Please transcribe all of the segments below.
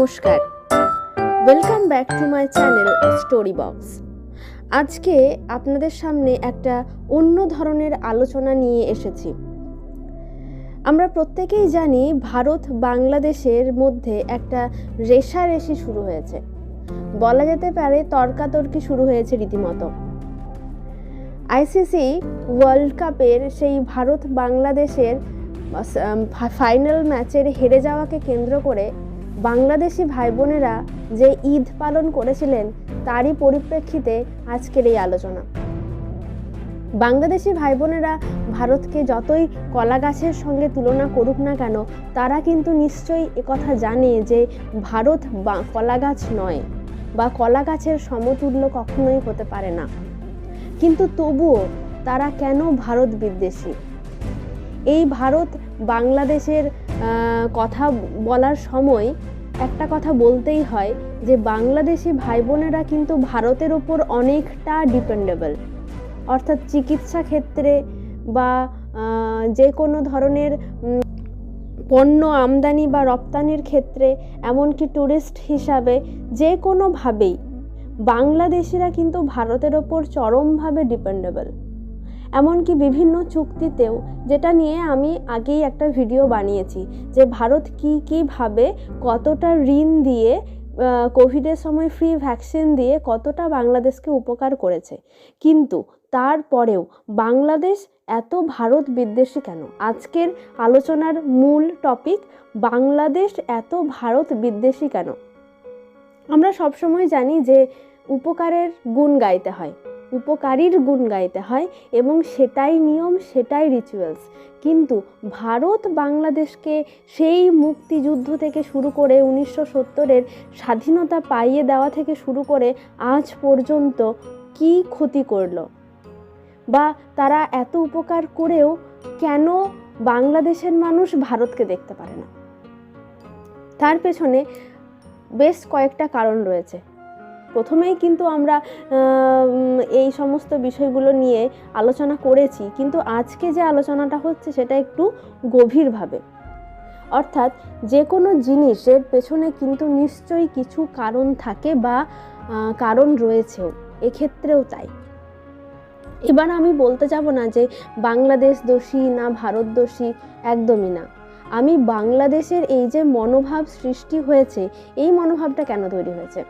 নমস্কার। Welcome back to my channel story box আজকে আপনাদের সামনে একটা অন্য ধরনের আলোচনা নিয়ে এসেছি। আমরা প্রত্যেকেই জানি ভারত বাংলাদেশের মধ্যে একটা রেশারেশি শুরু হয়েছে। বলা যেতে পারে তর্কাতর্কি শুরু হয়েছে রীতিমতো। আইসিসি ওয়ার্ল্ড কাপের সেই ভারত বাংলাদেশের ফাইনাল ম্যাচের হেরে যাওয়াকে কেন্দ্র করে বাংলাদেশি ভাই বোনেরা যে ঈদ পালন করেছিলেন, তারই পরিপ্রেক্ষিতে আজকের এই আলোচনা। বাংলাদেশি ভাই বোনেরা ভারতকে যতই কলা গাছের সঙ্গে তুলনা করুক না কেন, তারা কিন্তু নিশ্চয়ই একথা জানে যে ভারত কলা গাছ নয় বা কলা গাছের সমতুল্য কখনোই হতে পারে না। কিন্তু তবুও তারা কেন ভারত বিদ্বেষী? এই ভারত বাংলাদেশের কথা বলার সময় একটা কথা বলতেই হয় যে বাংলাদেশি ভাই বোনেরা কিন্তু ভারতের ওপর অনেকটা ডিপেন্ডেবল অর্থাৎ চিকিৎসা ক্ষেত্রে বা যে কোনো ধরনের পণ্য আমদানি বা রপ্তানির ক্ষেত্রে, এমনকি ট্যুরিস্ট হিসাবে যে কোনোভাবেই বাংলাদেশিরা কিন্তু ভারতের ওপর চরমভাবে ডিপেন্ডেবল এমনকি বিভিন্ন চুক্তিতেও, যেটা নিয়ে আমি আগেই একটা ভিডিও বানিয়েছি, যে ভারত কি কীভাবে কতটা ঋণ দিয়ে কোভিডের সময় ফ্রি ভ্যাকসিন দিয়ে কতটা বাংলাদেশকে উপকার করেছে। কিন্তু তারপরেও বাংলাদেশ এত ভারত বিদ্বেষী কেন? আজকের আলোচনার মূল টপিক বাংলাদেশ এত ভারত বিদ্বেষী কেন? আমরা সবসময় জানি যে উপকারের গুণ গাইতে হয়। উপকারীর গুণ গাইতে হয় এবং সেটাই নিয়ম, সেটাই রিচুয়ালস কিন্তু ভারত বাংলাদেশকে সেই মুক্তিযুদ্ধ থেকে শুরু করে উনিশশো সত্তরের স্বাধীনতা পাইয়ে দেওয়া থেকে শুরু করে আজ পর্যন্ত কি ক্ষতি করল? বা তারা এত উপকার করেও কেন বাংলাদেশের মানুষ ভারতকে দেখতে পারে না? তার পেছনে বেশ কয়েকটা কারণ রয়েছে। প্রথমেই কিন্তু আমরা এই সমস্ত বিষয়গুলো নিয়ে আলোচনা করেছি, কিন্তু আজকে যে আলোচনাটা হচ্ছে সেটা একটু গভীরভাবে। অর্থাৎ যে কোনো জিনিসের পেছনে কিন্তু নিশ্চয়ই কিছু কারণ থাকে বা কারণ রয়েছেও, এক্ষেত্রেও তাই। এবার আমি বলতে যাব না যে বাংলাদেশ দোষী না ভারত দোষী, একদমই না। আমি বাংলাদেশের এই যে মনোভাব সৃষ্টি হয়েছে, এই মনোভাবটা কেন তৈরি হয়েছে?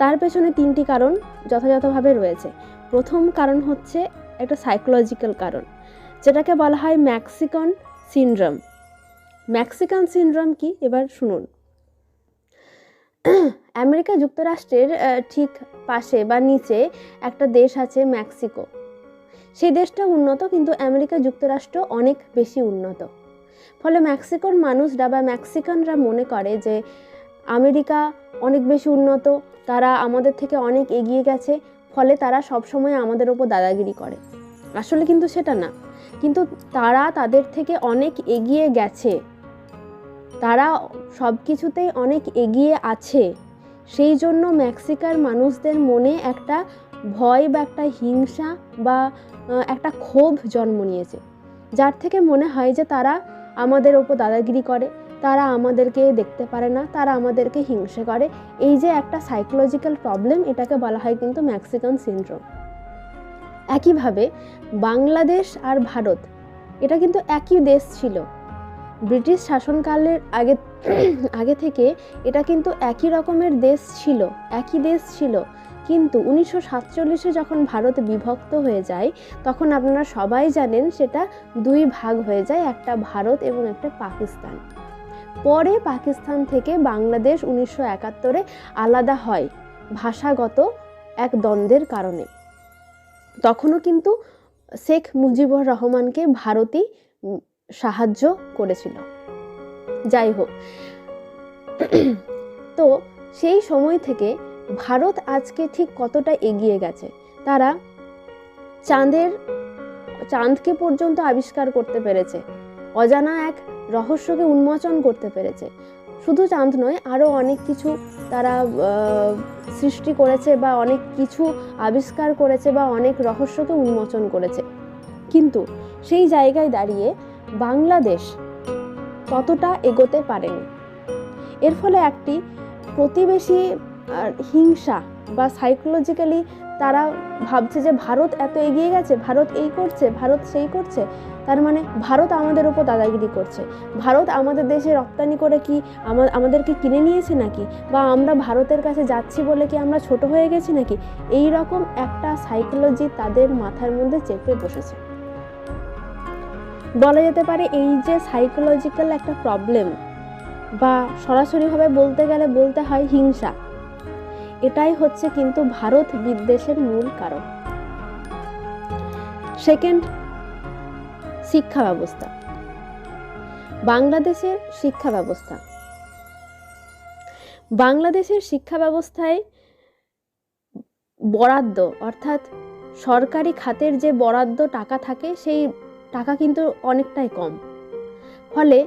তার পেছনে তিনটি কারণ যথাযথভাবে রয়েছে। প্রথম কারণ হচ্ছে একটা সাইকোলজিক্যাল কারণ, যেটাকে বলা হয় ম্যাক্সিকন সিনড্রোম ম্যাক্সিকান সিনড্রোম কি? এবার শুনুন। আমেরিকা যুক্তরাষ্ট্রের ঠিক পাশে বা নিচে একটা দেশ আছে মেক্সিকো সেই দেশটা উন্নত, কিন্তু আমেরিকা যুক্তরাষ্ট্র অনেক বেশি উন্নত। ফলে মেক্সিকোর মানুষরা বা মেক্সিকানরা মনে করে যে আমেরিকা অনেক বেশি উন্নত, তারা আমাদের থেকে অনেক এগিয়ে গেছে, ফলে তারা সবসময় আমাদের ওপর দাদাগিরি করে। আসলে কিন্তু সেটা না। কিন্তু তারা তাদের থেকে অনেক এগিয়ে গেছে। তারা সব কিছুতেই অনেক এগিয়ে আছে। সেই জন্য মেক্সিকার মানুষদের মনে একটা ভয় বা একটা হিংসা বা একটা ক্ষোভ জন্ম নিয়েছে। যার থেকে মনে হয় যে তারা আমাদের ওপর দাদাগিরি করে। তারা আমাদেরকে দেখতে পারে না, তারা আমাদেরকে হিংসে করে। এই যে একটা সাইকোলজিক্যাল প্রবলেম এটাকে বলা হয় কিন্তু ম্যাক্সিকান সিনড্রোম একইভাবে বাংলাদেশ আর ভারত, এটা কিন্তু একই দেশ ছিল। ব্রিটিশ শাসনকালের আগে আগে থেকে এটা কিন্তু একই রকমের দেশ ছিল, একই দেশ ছিল। কিন্তু উনিশশো সাতচল্লিশে যখন ভারত বিভক্ত হয়ে যায়, তখন আপনারা সবাই জানেন সেটা দুই ভাগ হয়ে যায়, একটা ভারত এবং একটা পাকিস্তান। পরে পাকিস্তান থেকে বাংলাদেশ উনিশশো একাত্তরে আলাদা হয় ভাষাগত এক দ্বন্দ্বের কারণে। তখনও কিন্তু শেখ মুজিবুর রহমানকে ভারতই সাহায্য করেছিল। যাই হোক, তো সেই সময় থেকে ভারত আজকে ঠিক কতটা এগিয়ে গেছে? তারা চাঁদের, চাঁদকে পর্যন্ত আবিষ্কার করতে পেরেছে। অজানা এক রহস্যকে উন্মোচন করতে পেরেছে। শুধু চাঁদ নয় আরও অনেক কিছু তারা সৃষ্টি করেছে বা অনেক কিছু আবিষ্কার করেছে বা অনেক রহস্যকে উন্মোচন করেছে। কিন্তু সেই জায়গায় দাঁড়িয়ে বাংলাদেশ ততটা এগোতে পারেনি? এর ফলে একটি প্রতিবেশী হিংসা বা সাইকোলজিক্যালি তারা ভাবছে যে ভারত এত এগিয়ে গেছে, ভারত এই করছে, ভারত সেই করছে। তার মানে ভারত আমাদের উপর দাদাগিরি করছে। ভারত আমাদের দেশে রপ্তানি করে কি আমাদেরকে কিনে নিয়েছে নাকি? বা আমরা ভারতের কাছে যাচ্ছি বলে কি আমরা ছোট হয়ে গেছি নাকি? এই রকম একটা সাইকোলজি তাদের মাথার মধ্যে চেপে বসেছে। বলা যেতে পারে এই যে সাইকোলজিক্যাল একটা প্রবলেম বা সরাসরিভাবে বলতে গেলে বলতে হয় হিংসা, এটাই হচ্ছে কিন্তু ভারত বিদ্বেষের মূল কারণ। সেকেন্ড শিক্ষা ব্যবস্থা। বাংলাদেশের শিক্ষা ব্যবস্থা। বাংলাদেশের শিক্ষা ব্যবস্থায় বরাদ্দ, অর্থাৎ সরকারি খাতের যে বরাদ্দ টাকা থাকে, সেই টাকা কিন্তু অনেকটাই কম। ফলে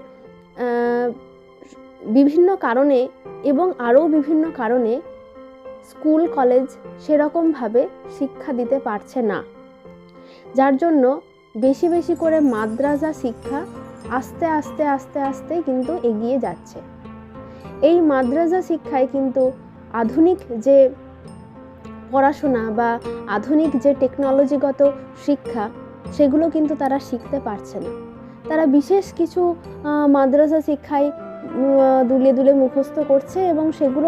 বিভিন্ন কারণে এবং আরও বিভিন্ন কারণে স্কুল, কলেজ সেরকমভাবে শিক্ষা দিতে পারছে না। যার জন্য বেশি বেশি করে মাদ্রাসা শিক্ষা আস্তে আস্তে আস্তে আস্তে কিন্তু এগিয়ে যাচ্ছে। এই মাদ্রাসা শিক্ষায় কিন্তু আধুনিক যে পড়াশোনা বা আধুনিক যে টেকনোলজিগত শিক্ষা, সেগুলো কিন্তু তারা শিখতে পারছে না। তারা বিশেষ কিছু মাদ্রাসা শিক্ষায় দুলে দুলে মুখস্থ করছে এবং সেগুলো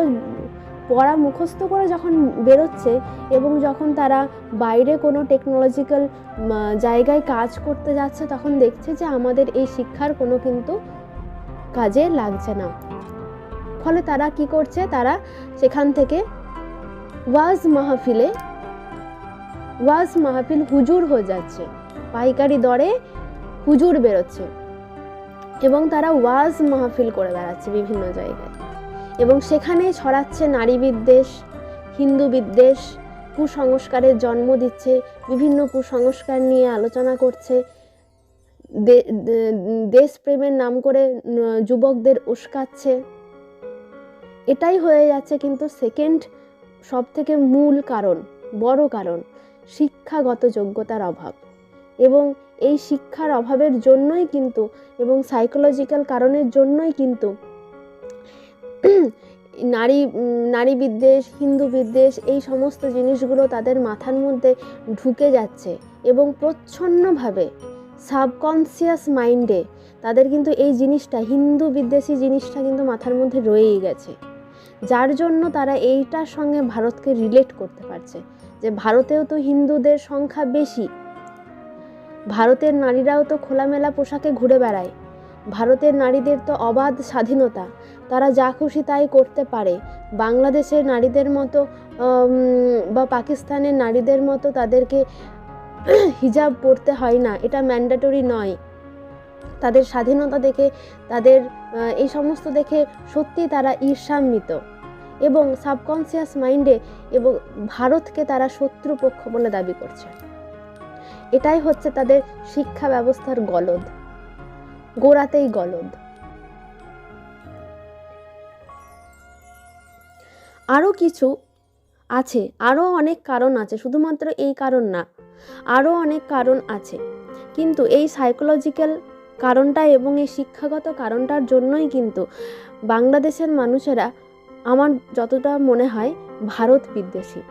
পড়া মুখস্থ করে যখন বেরোচ্ছে এবং যখন তারা বাইরে কোনো টেকনোলজিক্যাল জায়গায় কাজ করতে যাচ্ছে, তখন দেখছে যে আমাদের এই শিক্ষার কোনো কিন্তু কাজে লাগছে না। ফলে তারা কি করছে? তারা সেখান থেকে ওয়াজ মাহফিলে, ওয়াজ মাহফিল হুজুর হয়ে যাচ্ছে। পাইকারি দরে হুজুর বেরোচ্ছে এবং তারা ওয়াজ মাহফিল করে বেড়াচ্ছে বিভিন্ন জায়গায়। এবং সেখানে ছড়াচ্ছে নারী বিদ্বেষ, হিন্দু বিদ্বেষ, কুসংস্কারের জন্ম দিচ্ছে, বিভিন্ন কুসংস্কার নিয়ে আলোচনা করছে। দেশপ্রেমের নাম করে যুবকদের উস্কাচ্ছে। এটাই হয়ে যাচ্ছে কিন্তু সেকেন্ড সব থেকে মূল কারণ, বড় কারণ, শিক্ষাগত যোগ্যতার অভাব। এবং এই শিক্ষার অভাবের জন্যই কিন্তু, এবং সাইকোলজিক্যাল কারণের জন্যই কিন্তু নারী নারী বিদ্বেষ, হিন্দু বিদ্বেষ, এই সমস্ত জিনিসগুলো তাদের মাথার মধ্যে ঢুকে যাচ্ছে এবং প্রচ্ছন্নভাবে সাবকনসিয়াস মাইন্ডে তাদের কিন্তু এই জিনিসটা, হিন্দু বিদ্বেষী জিনিসটা কিন্তু মাথার মধ্যে রয়েই গেছে। যার জন্য তারা এইটার সঙ্গে ভারতকে রিলেট করতে পারছে যে ভারতেও তো হিন্দুদের সংখ্যা বেশি। ভারতের নারীরাও তো খোলামেলা পোশাকে ঘুরে বেড়ায়। ভারতের নারীদের তো অবাধ স্বাধীনতা। তারা যা খুশি তাই করতে পারে। বাংলাদেশের নারীদের মতো বা পাকিস্তানের নারীদের মতো তাদেরকে হিজাব পরতে হয় না, এটা ম্যান্ডেটরি নয়। তাদের স্বাধীনতা দেখে, তাদের এই সমস্ত দেখে সত্যি তারা ঈর্ষান্বিত। এবং সাবকনসিয়াস মাইন্ডে এবং ভারতকে তারা শত্রুপক্ষ বলে দাবি করছে। এটাই হচ্ছে তাদের শিক্ষা ব্যবস্থার গলদ। গোড়াতেই গলদ। আরও কিছু আছে আরও অনেক কারণ আছে, শুধুমাত্র এই কারণ না আরও অনেক কারণ আছে। কিন্তু এই সাইকোলজিক্যাল কারণটা এবং এই শিক্ষাগত কারণটার জন্যই কিন্তু বাংলাদেশের মানুষেরা, আমার যতটা মনে হয়, ভারত বিদ্বেষী।